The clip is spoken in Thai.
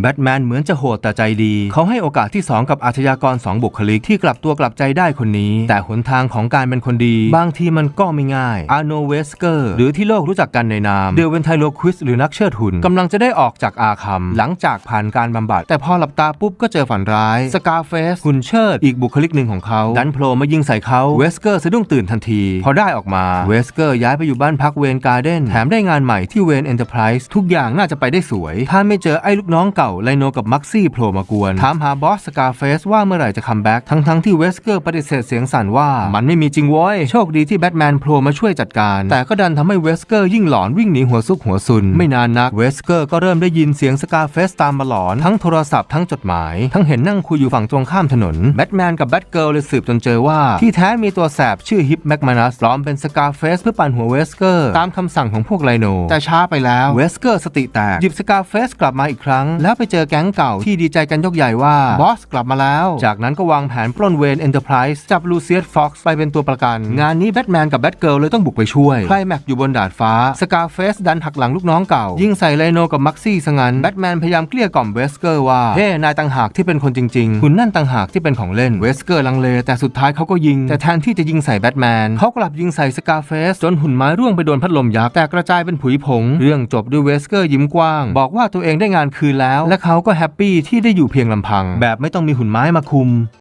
แบทแมนเหมือนจะโหดแต่ใจดี เขาให้โอกาสที่ 2 กับอาชญากร 2 บุคลิกที่กลับตัวกลับใจได้คนนี้ แต่หนทางของการเป็นคนดี บางทีมันก็ไม่ง่ายอาโนเวสเกอร์หรือที่โลกรู้จักกันในนามเดลเวนไทโลควิสหรือนักเชิดหุ่นกำลังจะได้ออกจากอาคัมหลังจากผ่านการบำบัด แต่พอหลับตาปุ๊บก็เจอฝันร้ายสกาเฟสหุ่นเชิดอีกบุคลิกหนึ่งของเขาดันโผล่มายิงใส่เขาเวสเกอร์สะดุ้งตื่นทันที พอได้ออกมาเวสเกอร์ย้ายไปอยู่บ้านพักเวนการ์เดนแถมได้งานใหม่ที่เวนเอ็นเตอร์ไพรส์ทุกอย่างน่าจะไปได้สวย ถ้าไม่เจอไอ้ลูกน้องเก่าไลโนกับมักซี่โผล่มากวน ถามหาบอสสกาเฟสว่าเมื่อไหร่จะคัมแบ็กทั้งทั้งๆที่เวสเกอร์ปฏิเสธเสียงสั่นว่ามันไม่มีจริงโว้ยโชคดีที่แบทแมนโผล่มาช่วยจัดการ แต่ก็ดันทำให้เวสเกอร์ยิ่งหลอนวิ่งหนีหัวซุกหัวซุน ไม่นานนักเวสเกอร์ก็เริ่มได้ยินเสียงสกาเฟสตามมาหลอน ทั้งโทรศัพท์ทั้งจดหมาย ทั้งเห็นนั่งคุยอยู่ฝั่งตรงข้ามถนนแบทแมนกับแบทเกิลเลยสืบจนเจอว่า ที่แท้มีตัวแสบชื่อฮิปแมกมานัสปลอมเป็นสกาเฟสเพื่อปั่นหัวเวสเกอร์ตามคำสั่งของพวกไลโนแต่ช้าไปแล้วเวสเกอร์สติแตกหยิบสกาเฟสกลับมาอีกครั้ง แล้วไปเจอแก๊งเก่าที่ดีใจกันยกใหญ่ว่าบอสกลับมาแล้ว จากนั้นก็วางแผนปล้นเวนเอ็นเตอร์ไพรส์จับลูเซียสฟ็อกซ์ไปเป็นตัวประกัน งานนี้แบทแมนกับแบทเกิลเลยต้องบุกไปช่วยไคลแม็กอยู่บนดาดฟ้าสกาเฟสดันหักหลังลูกน้องเก่า ยิงใส่ไลโนกับมักซี่ซะงั้นแบทแมนพยายามเกลี้ยกล่อมเวสเกอร์ว่าเฮ้นายต่างหากที่เป็นคนจริงๆหุ่นนั่นต่างหากที่เป็นของเล่นเวสเกอร์ลังเลแต่สุดท้ายเขาก็ยิง แต่แทนที่จะยิงใส่แบทแมนเขากลับยิงใส่สกาเฟสจนหุ่นไม้ร่วงไปโดนพัดลมยักษ์แตกกระจายเป็นผุยผง เรื่องจบด้วยเวสเกอร์ยิ้มกว้าง บอกว่าตัวเองได้งานคืนแล้วและเขาก็แฮปปี้ที่ได้อยู่เพียงลำพัง แบบไม่ต้องมีหุ่นไม้มาคุม